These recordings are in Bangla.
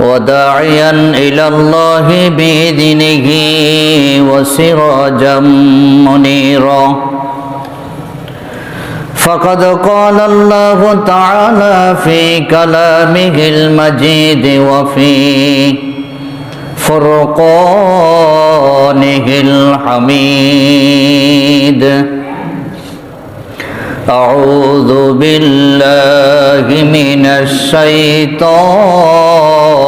وداعيا إلى الله بإذنه وسراجا منيرا فقد قال الله تعالى في كلامه المجيد وفي فرقانه الحميد أعوذ بالله من الشيطان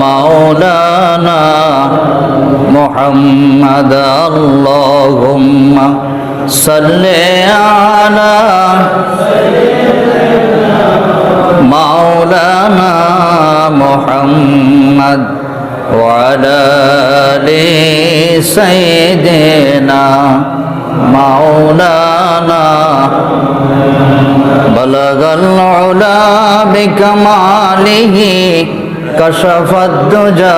مولانا محمد اللهم صل على مولانا محمد وعلى آل سيدنا مولانا بلغ العلا بكماله कशफद्दुजा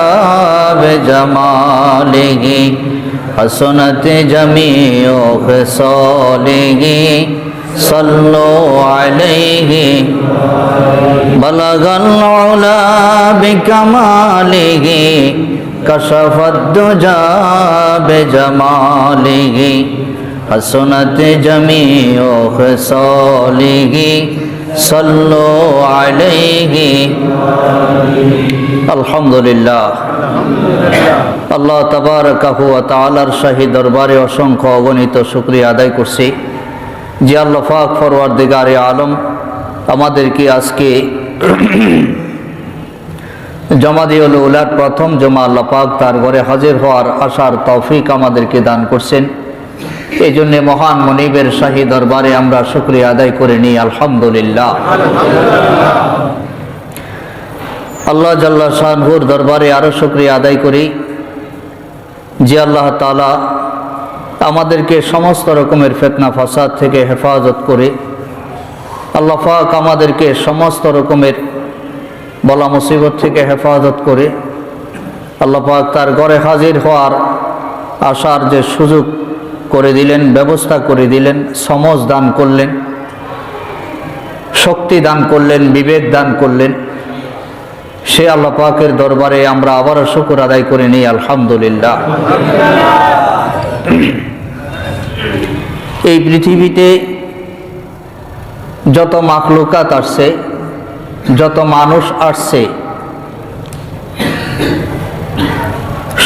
तो जमालेगी हसनत जमीओ खसोलेगी सल्लो अलैहि, बलगल उला बिकमालेगी कशफद्दुजा तो जमालेगी हसनत जमीओ खसोलेगी صلوا عليه الحمد لله আল্লাহ তাবারকাহু ওয়া তাআলার শাহী দরবারে অসংখ্য অগণিত শুকরিয়া আদায় করছি যে আল্লাহ পাক ফরওয়ারদিগারে আলম আমাদেরকে আজকে জমাদিউল উলার প্রথম জমা আল্লাহ পাক তার ঘরে হাজির হওয়ার আশার তৌফিক আমাদেরকে দান করছেন এই জন্যে মহান মনিবের শাহী দরবারে আমরা শুক্রিয়া আদায় করে নিই, আলহামদুলিল্লাহ। আল্লাহ জাল্লা শাহুর দরবারে আরও শুক্রিয়া আদায় করি যে আল্লাহ তালা আমাদেরকে সমস্ত রকমের ফেতনা, ফাসাদ থেকে হেফাজত করে আল্লাহ আমাদেরকে সমস্ত রকমের বলা মুসিবত থেকে হেফাজত করে আল্লাহ তার ঘরে হাজির হওয়ার আসার যে সুযোগ করে দিলেন, ব্যবস্থা করে দিলেন, সমজ দান করলেন, শক্তি দান করলেন, বিবেক দান করলেন। সে আল্লাহ পাকের দরবারে আমরা আবারও শুকুর আদায় করে নিই, আলহামদুলিল্লাহ। এই পৃথিবীতে যত মাখলুকাত আসছে, যত মানুষ আসছে,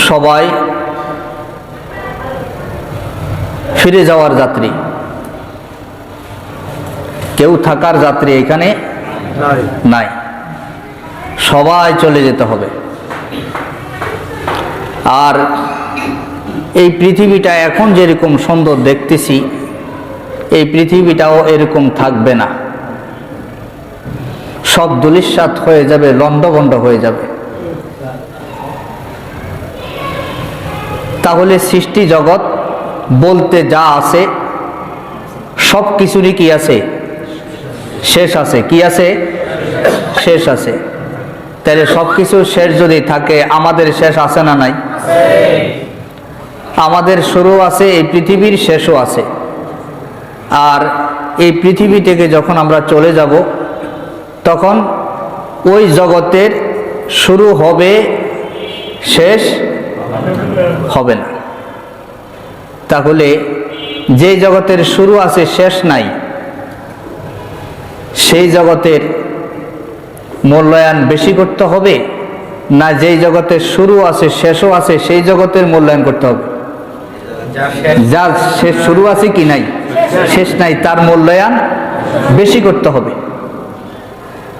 সবাই ফিরে যাওয়ার যাত্রী। কেউ থাকার যাত্রী এখানে নাই। সবাই চলে যেতে হবে। আর এই পৃথিবীটা এখন যেরকম সুন্দর দেখতেছি এই পৃথিবীটাও এরকম থাকবে না। সব দুলিশ্বাত হয়ে যাবে লণ্ডভণ্ড হয়ে যাবে। তাহলে সৃষ্টি জগৎ বলতে যা আছে, সব কিছুরই কি আছে? শেষ আছে। কি আছে? শেষ আছে। তাহলে সব কিছু শেষ যদি থাকে, আমাদের শেষ আছে না নাই? আমাদের শুরু আছে, এই পৃথিবীর শেষও আছে। আর এই পৃথিবী থেকে যখন আমরা চলে যাব, তখন ওই জগতের শুরু হবে, শেষ হবে না। তাহলে যে জগতের শুরু আছে, শেষ নাই। সেই জগতের মূল্যায়ন বেশি করতে হবে না যেই জগতের শুরু আছে, শেষও আছে, সেই জগতের মূল্যায়ন করতে হবে। যার শেষ শুরু আছে কি নাই, শেষ নাই, তার মূল্যায়ন বেশি করতে হবে।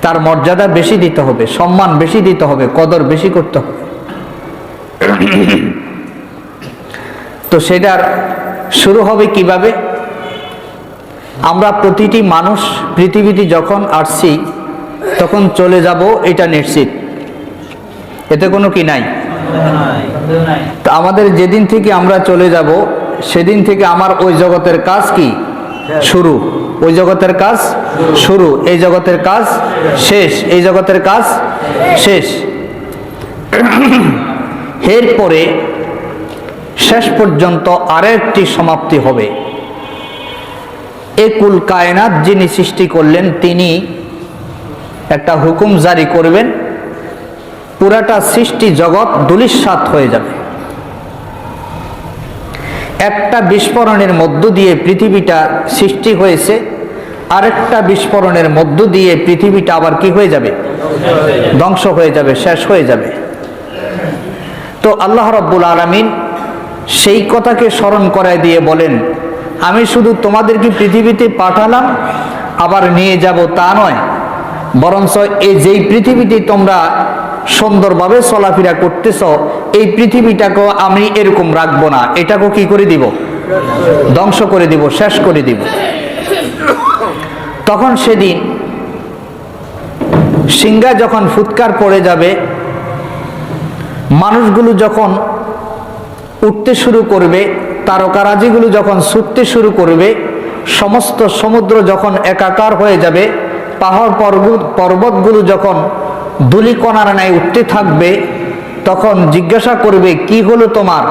তার মর্যাদা বেশি দিতে হবে, সম্মান বেশি দিতে হবে, কদর বেশি করতে হবে। তো সেটার শুরু হবে কীভাবে? আমরা প্রতিটি মানুষ পৃথিবীতে যখন আসছি, তখন চলে যাব এটা নিশ্চিত। এতে কোনো কি নাই? তো আমাদের যেদিন থেকে আমরা চলে যাব, সেদিন থেকে আমার ওই জগতের কাজ কি? শুরু। ওই জগতের কাজ শুরু। এই জগতের কাজ শেষ। এই জগতের কাজ শেষ। এরপরে শেষ পর্যন্ত আরেকটি সমাপ্তি হবে। একুল কায়নাত যিনি সৃষ্টি করলেন, তিনি একটা হুকুম জারি করবেন, পুরাটা সৃষ্টি জগৎ দুলিশ্বাত হয়ে যাবে। একটা বিস্ফোরণের মধ্য দিয়ে পৃথিবীটা সৃষ্টি হয়েছে, আরেকটা বিস্ফোরণের মধ্য দিয়ে পৃথিবীটা আবার কি হয়ে যাবে? ধ্বংস হয়ে যাবে, শেষ হয়ে যাবে। তো আল্লাহ রব্বুল আলমিন সেই কথাকে স্মরণ করায় দিয়ে বলেন, আমি শুধু তোমাদেরকে পৃথিবীতে পাঠালাম, আবার নিয়ে যাব তা নয়। বরঞ্চ এই যেই পৃথিবীতে তোমরা সুন্দরভাবে চলাফেরা করতেছ, এই পৃথিবীটাকেও আমি এরকম রাখব না। এটাকেও কি করে দিব? ধ্বংস করে দিব, শেষ করে দিব। তখন সেদিন সিংহা যখন ফুৎকার পড়ে যাবে, মানুষগুলো যখন উঠতে শুরু করবে, তারকারাজিগুলো যখন ছুটতে শুরু করবে, সমস্ত সমুদ্র যখন একাকার হয়ে যাবে, পাহাড় পর্বত পর্বতগুলো যখন দুলিকণার ন্যায় উঠতে থাকবে, তখন জিজ্ঞাসা করবে, কি হলো তোমার?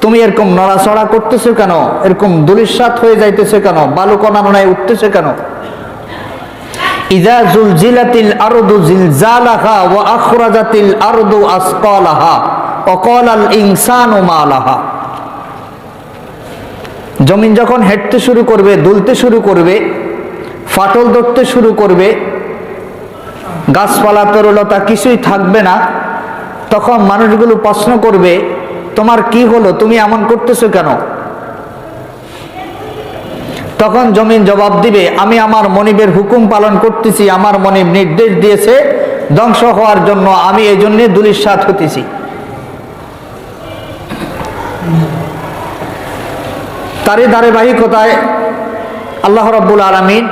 তুমি এরকম নড়াচড়া করতেছো কেন? এরকম দুলিশ্বাত হয়ে যাইতেছে কেন? বালুকণার ন্যায় উঠতেছে কেন? ইজা জুলজিলাতিল আরদু জিলজালাহা ওয়া আখরাজাতিল আরদু আসকালাহা। অকল আল ইনসানু মালাহা। জমিন যখন হেঁটতে শুরু করবে, দুলতে শুরু করবে, ফাটল ধরতে শুরু করবে, গাছপালা, তরলতা কিছুই থাকবে না, তখন মানুষগুলো প্রশ্ন করবে, তোমার কি হলো? তুমি এমন করতেছো কেন? তখন জমিন জবাব দিবে, আমি আমার মনিবের হুকুম পালন করতেছি, আমার মনিব নির্দেশ দিয়েছে, ধ্বংস হওয়ার জন্য আমি এই জন্যে দুলিশ্বাত হতেছি। তারই ধারাবাহিকতায় আল্লাহ রব্বুল আলমিন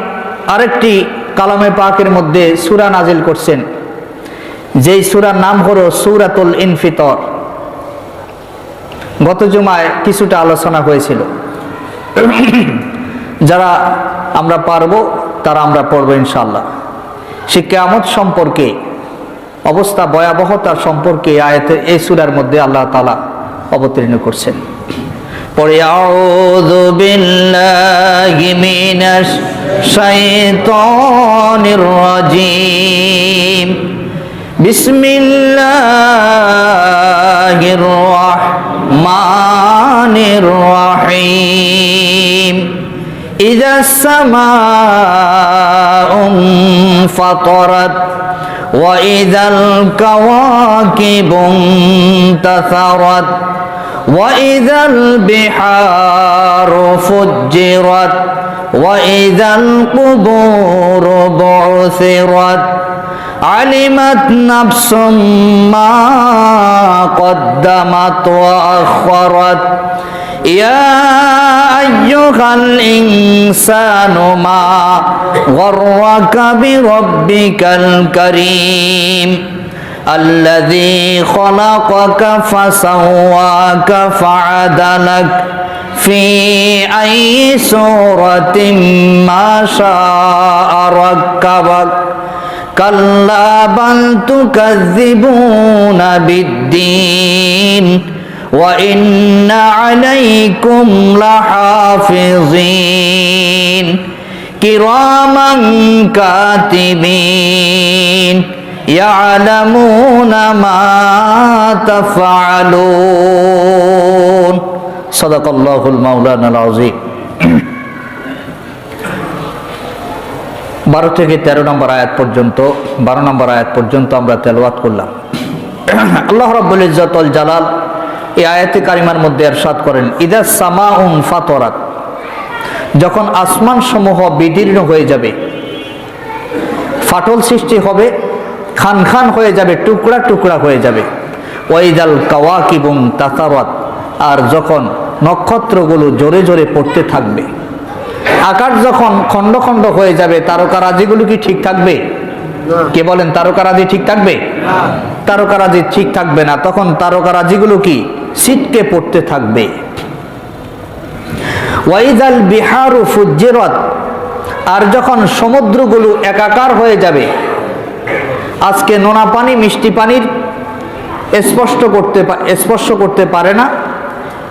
আরেকটি কালামে পাকের মধ্যে সুরা নাজিল করছেন। যেই সুরার নাম হলো সুরাতুল ইনফিতর। গত জুমায় কিছুটা আলোচনা হয়েছিল। যারা আমরা পারব, তারা আমরা পড়ব ইনশাল্লাহ সে কেয়ামত সম্পর্কে, অবস্থা ভয়াবহতার সম্পর্কে আয়াতের, এই সুরার মধ্যে আল্লাহ তালা অবতীর্ণ করছেন। পরে আউযু বিল্লাহি মিনাশ শাইতানির রাজিম বিসমিল্লাহির রাহমানির রাহিম إذا السماء انفطرت وإذا الكواكب انتثرت وإذا البحار فجرت وإذا القبور بعثرت علمت نفس ما قدمت وأخرت يا أيها الإنسان ما غرك بربك الكريم الذي خلقك فسواك فعدلك في أي سورة ما شاء ركبك. كلا بل تكذبون بالدين وإن عليكم لحافظين. كراما كاتبين. ইয়ালামুনা মা তাফআলুন। সাদাকাল্লাহুল বারো থেকে ১৩ নম্বর আয়াত পর্যন্ত, বারো নম্বর আয়াত পর্যন্ত আমরা তেলওয়াত করলাম। আল্লাহ রব্বুল ইজ্জতল জালাল এই আয়াতি কারিমার মধ্যে এরশাদ করেন, ইদা সামা উম ফাতরাত। যখন আসমান সমূহ বিদীর্ণ হয়ে যাবে, ফাটল সৃষ্টি হবে খান খান হয়ে যাবে টুকরা টুকরা হয়ে যাবে। ওয়াইদাল কাওয়াকিবুম তাতারাত আর যখন নক্ষত্রগুলো জোরে জোরে পড়তে থাকবে আকাশ যখন খণ্ড খণ্ড হয়ে যাবে তারকারাজিগুলো কি ঠিক থাকবে? কে বলেন তারকারাজি ঠিক থাকবে? তারকারাজি ঠিক থাকবে না তখন তারকারাজিগুলো কি? সিটকে পড়তে থাকবে। ওয়াইদাল বিহারু ফুজ্জিরত আর যখন সমুদ্রগুলো একাকার হয়ে যাবে আজকে নোনা পানি, মিষ্টি পানির স্পষ্ট করতে স্পর্শ করতে পারে না।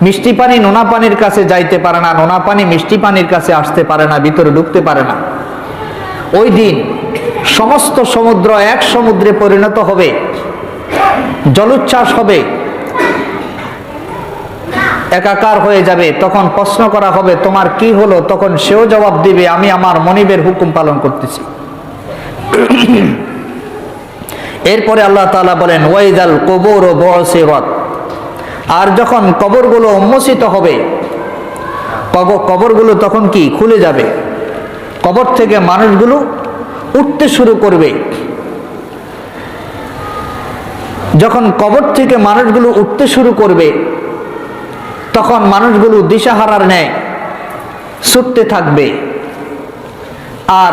মিষ্টি পানি নোনা পানির কাছে যাইতে পারে না, নোনা পানি মিষ্টি পানির কাছে আসতে পারে না, ভিতরে ঢুকতে পারে না। ওই দিন সমস্ত সমুদ্র এক সমুদ্রে পরিণত হবে, জলোচ্ছ্বাস হবে, একাকার হয়ে যাবে, তখন প্রশ্ন করা হবে, তোমার কি হলো? তখন সেও জবাব দিবে, আমি আমার মনিবের হুকুম পালন করতেছি। এরপরে আল্লাহ তাআলা বলেন ওয়াইদাল কবর ও বসেরত। আর যখন কবরগুলো উন্মোচিত হবে, কব- কবরগুলো তখন কি? খুলে যাবে। কবর থেকে মানুষগুলো উঠতে শুরু করবে। যখন কবর থেকে মানুষগুলো উঠতে শুরু করবে, তখন মানুষগুলো দিশাহারার ন্যায় ছুটতে থাকবে। আর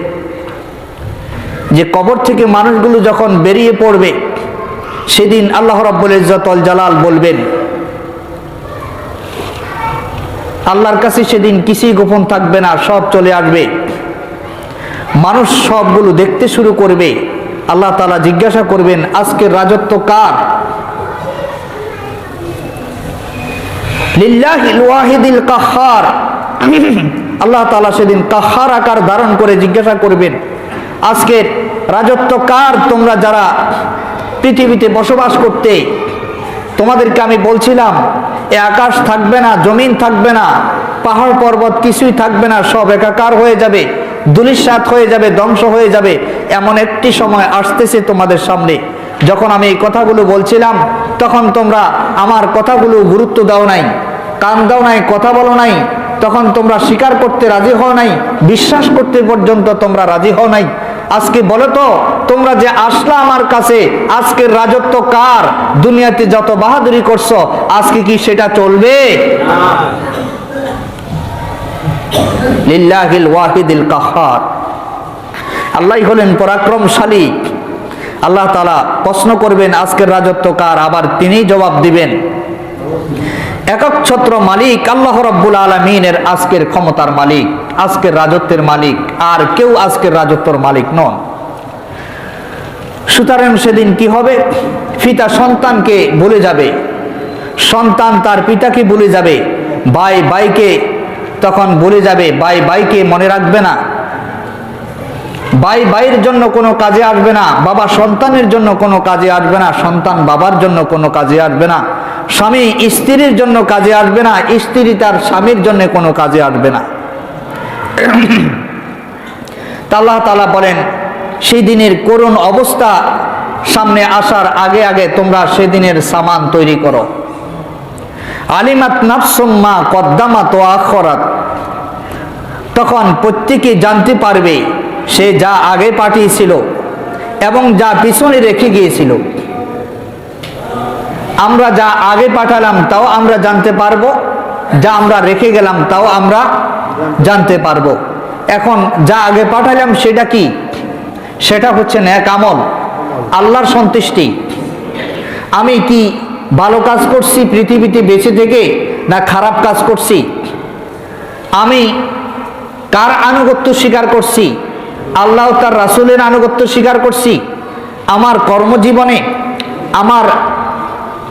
যে কবর থেকে মানুষগুলো যখন বেরিয়ে পড়বে, সেদিন আল্লাহ রাব্বুল ইজ্জতল জালাল বলবেন, আল্লাহর কাছে সেদিন কিছুই গোপন থাকবে না, সব চলে আসবে। মানুষ সবগুলো দেখতে শুরু করবে। আল্লাহ তালা জিজ্ঞাসা করবেন, আজকের রাজত্ব কার? কাহার। আল্লাহ তালা সেদিন কাহার আকার ধারণ করে জিজ্ঞাসা করবেন, আজকের রাজত্ব কার? তোমরা যারা পৃথিবীতে বসবাস করতে, তোমাদেরকে আমি বলছিলাম, এ আকাশ থাকবে না, জমিন থাকবে না, পাহাড় পর্বত কিছুই থাকবে না, সব একাকার হয়ে যাবে দুলিশাত হয়ে যাবে, ধ্বংস হয়ে যাবে, এমন একটি সময় আসতেছে তোমাদের সামনে। যখন আমি এই কথাগুলো বলছিলাম, তখন তোমরা আমার কথাগুলো গুরুত্ব দাও নাই, কান দাও নাই, কথা বলো নাই, তখন তোমরা স্বীকার করতে রাজি হও নাই, বিশ্বাস করতে পর্যন্ত তোমরা রাজি হও নাই। আজকে বলো তো, তোমরা যে আসলা আমার কাছে, আজকের রাজত্ব কার? দুনিয়াতে যত বাহাদুরি করছ, আজকে কি সেটা চলবে? আল্লাহ হলেন পরাক্রমশালী। আল্লাহ তালা প্রশ্ন করবেন, আজকের রাজত্ব কার? আবার তিনিই জবাব দিবেন। একক ছত্র মালিক আল্লাহ রব্বুল আলমিনের আজকের ক্ষমতার মালিক, আজকের রাজত্বের মালিক, আর কেউ আজকের রাজত্বর মালিক নন। সুতরাং সেদিন কি হবে? পিতা সন্তানকে ভুলে যাবে। সন্তান তার পিতাকে ভুলে যাবে। ভাই ভাইকে তখন ভুলে যাবে। ভাই ভাইকে মনে রাখবে না। ভাই, ভাইয়ের জন্য কোনো কাজে আসবে না, বাবা সন্তানের জন্য কোনো কাজে আসবে না, সন্তান বাবার জন্য কোনো কাজে আসবে না, স্বামী স্ত্রীর জন্য কাজে আসবে না, স্ত্রী তার স্বামীর জন্য কোনো কাজে আসবে না। তা আল্লাহ তালা বলেন, সেই দিনের করুণ অবস্থা সামনে আসার আগে আগে তোমরা সেদিনের সামান তৈরি করো। আলিমাত নাফসুম্মা কদ্দামাত আখরাত। তখন প্রত্যেকে জানতে পারবে সে যা আগে পাঠিয়েছিল এবং যা পিছনে রেখে গিয়েছিল। আমরা যা আগে পাঠালাম, তাও আমরা জানতে পারব। যা আমরা রেখে গেলাম, তাও আমরা জানতে পারব। এখন যা আগে পাঠালাম, সেটা কি? সেটা হচ্ছে ন্যাক আমল, আল্লাহর সন্তুষ্টি। আমি কি ভালো কাজ করছি পৃথিবীতে বেঁচে থেকে, না খারাপ কাজ করছি? আমি কার আনুগত্য স্বীকার করছি? আল্লাহ তার রাসুলের আনুগত্য স্বীকার করছি। আমার কর্মজীবনে, আমার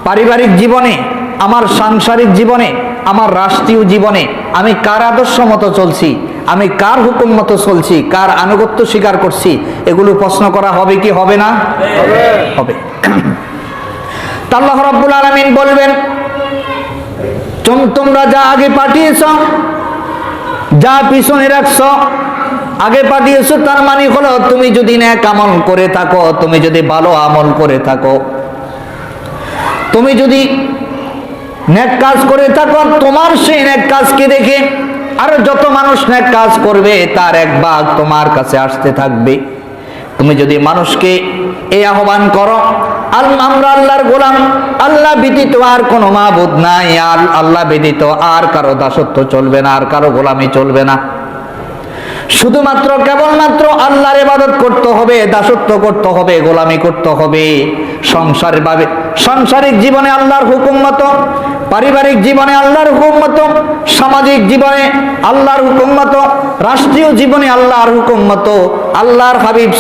পারিবারিক জীবনে, আমার সাংসারিক জীবনে, আমার রাষ্ট্রীয় জীবনে আমি কার আদর্শ মতো চলছি, আমি কার হুকুম মতো চলছি, কার আনুগত্য স্বীকার করছি, এগুলো প্রশ্ন করা হবে কি হবে না? হবে। তা আল্লাহ রাব্বুল আলামিন বলবেন তোমরা যা আগে পাঠিয়েছ, যা পিছনে রাখছ আগে পাঠিয়েছো, তার মানে হলো তুমি যদি ন্যাক আমল করে থাকো, তুমি যদি ভালো আমল করে থাকো। তুমি যদি ন্যাক কাজ করে থাকো তোমার সেই ন্যাক কাজকে দেখে আরও যত মানুষ ন্যাক কাজ করবে, তার এক ভাগ তোমার কাছে আসতে থাকবে। তুমি যদি মানুষকে এই আহ্বান করো আমরা আল্লাহর গোলাম, আল্লাহ ব্যতীত আর কোনো মাবুদ নাই, আর আল্লাহ ব্যতীত আর কারও দাসত্ব চলবে না, আর কারও গোলামি চলবে না। শুধুমাত্র কেবলমাত্র আল্লাহর ইবাদত করতে হবে, দাসত্ব করতে হবে, গোলামি করতে হবে। সংসার ভাবে সাংসারিক জীবনে আল্লাহর হুকুম মতো, পারিবারিক জীবনে আল্লাহর হুকুম মতো, সামাজিক জীবনে আল্লাহর হুকুম মতো, রাষ্ট্রীয় জীবনে আল্লাহর হুকুম মতো আল্লাহর হাবিব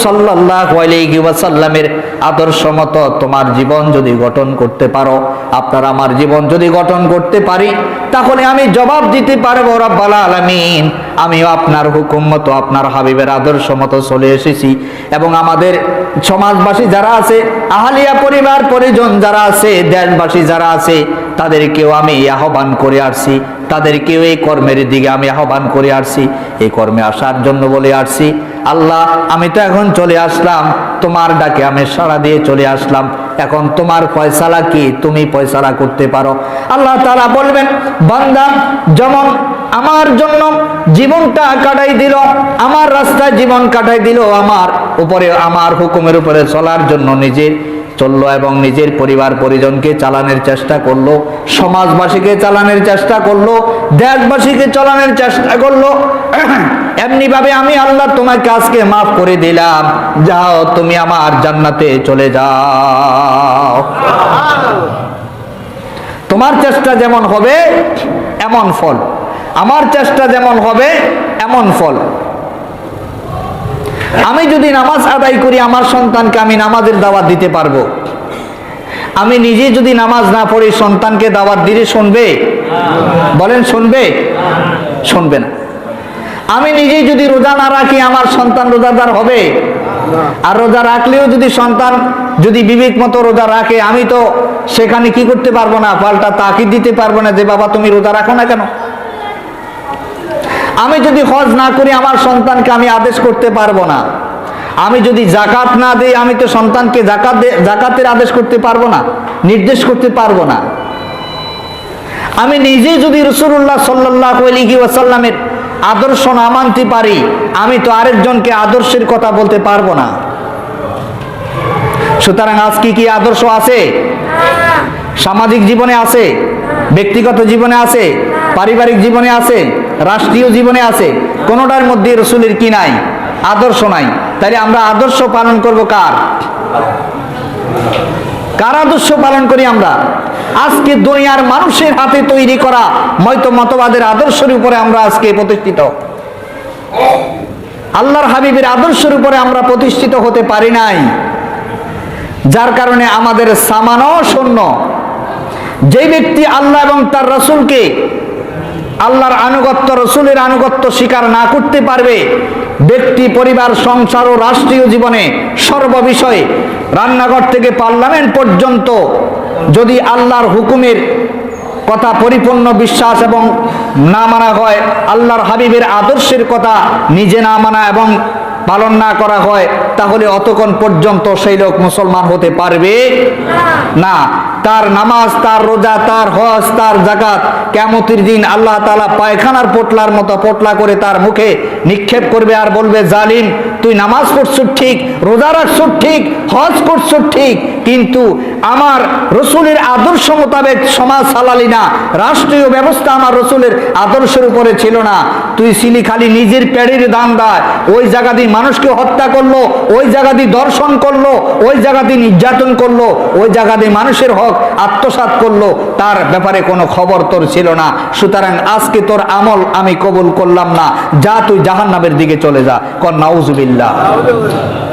ওয়াসাল্লামের আদর্শ মতো তোমার জীবন যদি গঠন করতে পারো, আপনার আমার জীবন যদি গঠন করতে পারি, তাহলে আমি জবাব দিতে পারব, রব্বাল আলামিন, আমিও আপনার হুকুম মতো আপনার হাবিবের আদর্শ মতো চলে এসেছি। এবং আমাদের সমাজবাসী যারা আছে, আহালিয়া পরিবার পরিজন যারা আছে, দেশবাসী যারা আছে, তাদেরকেও আমি আহ্বান করে আসছি। তাদেরকেও এই কর্মের দিকে আমি আহ্বান করে আসছি। এই কর্মে আসার জন্য বলে আসছি। আল্লাহ, আমি তো এখন চলে আসলাম, তোমার ডাকে আমি সাড়া দিয়ে চলে আসলাম। এখন তোমার ফয়সালা কি? তুমি ফয়সালা করতে পারো। আল্লাহ তারা বলবেন, বান্দা, যেমন আমার জন্য জীবনটা কাটাই দিল, আমার রাস্তায় জীবন কাটাই দিল আমার উপরে আমার হুকুমের উপরে চলার জন্য নিজের চলল এবং নিজের পরিবার পরিজনকে চালানোর চেষ্টা করল, সমাজবাসীকে চালানোর চেষ্টা করল, দেশবাসীকে চালানোর চেষ্টা করল। এমনি ভাবে আমি আল্লাহ তোমাকে আজকে মাফ করে দিলাম। যাও তুমি আমার জান্নাতে চলে যাও। তোমার চেষ্টা যেমন হবে, এমন ফল। আমার চেষ্টা যেমন হবে, এমন ফল। আমি যদি নামাজ আদায় করি, আমার সন্তানকে আমি নামাজের দাওয়াত দিতে পারব। আমি নিজে যদি নামাজ না পড়ি সন্তানকে দাওয়াত দিলে শুনবে? বলেন, শুনবে? শুনবে না। আমি নিজে যদি রোজা না রাখি, আমার সন্তান রোজাদার হবে? আর রোজা রাখলেও যদি সন্তান যদি বিবেক মতো রোজা রাখে, আমি তো সেখানে কি করতে পারব না? পাল্টা তাকিদ দিতে পারব না যে, বাবা, তুমি রোজা রাখো না কেন? আমি যদি হজ না করি, আমার সন্তানকে আমি আদেশ করতে পারব না। আমি যদি জাকাত না দিই, আমি তো সন্তানকে জাকাত জাকাতের আদেশ করতে পারব না, নির্দেশ করতে পারব না। আমি নিজে যদি রসুল্লাহ সাল্লাহ আলহি ওয়াসাল্লামের আদর্শ না মানতে পারি, আমি তো আরেকজনকে আদর্শের কথা বলতে পারব না। সুতরাং আজ আজকে কি আদর্শ আছে? সামাজিক জীবনে আছে? ব্যক্তিগত জীবনে আছে? পারিবারিক জীবনে আছে? রাষ্ট্রীয় জীবনে আছে, কোনোটার মধ্যে রসুলের কি নাই? আদর্শ নাই। তাইলে আমরা আদর্শ পালন করব কার? কার আদর্শ পালন করি আমরা? আজকে দুনিয়ার মানুষের হাতে তৈরি করা মৈত মতবাদের আদর্শের উপরে আমরা আজকে প্রতিষ্ঠিত। আল্লাহর হাবিবের আদর্শের উপরে আমরা প্রতিষ্ঠিত হতে পারি নাই। যার কারণে আমাদের সামানও শূন্য যে ব্যক্তি আল্লাহ এবং তার রসুলকে আল্লাহর আনুগত্য, রসুলের আনুগত্য স্বীকার না করতে পারবে ব্যক্তি, পরিবার, সংসার ও রাষ্ট্রীয় জীবনে সর্ববিষয়ে রান্নাঘর থেকে পার্লামেন্ট পর্যন্ত যদি আল্লাহর হুকুমের কথা পরিপূর্ণ বিশ্বাস এবং না মানা হয়, আল্লাহর হাবিবের আদর্শের কথা নিজে না মানা এবং পালন না করা হয়, তাহলে অতক্ষণ পর্যন্ত সেই লোক মুসলমান হতে পারবে না। তার নামাজ, তার রোজা, তার হজ, তার জাকাত কেমতির দিন আল্লাহ তালা পায়খানার পোটলার মতো পোটলা করে তার মুখে নিক্ষেপ করবে আর বলবে, জালিম তুই নামাজ পড়ছো ঠিক, রোজা রাখছো ঠিক, হজ করছ ঠিক, কিন্তু আমার রসুলের আদর্শ মোতাবেক সমাজ চালালি না, রাষ্ট্রীয় ব্যবস্থা আমার রসুলের আদর্শের উপরে ছিল না। তুই ছিলি খালি নিজের পেড়ির দান দেয় ওই জায়গা দিয়ে মানুষকে হত্যা করল, ওই জায়গা দিয়ে দর্শন করল, ওই জায়গা দিয়ে নির্যাতন করল, ওই জায়গা দিয়ে মানুষের হক আত্মসাৎ করল, তার ব্যাপারে কোনো খবর তোর ছিল না। সুতরাং আজকে তোর আমল আমি কবুল করলাম না। যা তুই জাহান্নামের দিকে চলে যা। কর 了。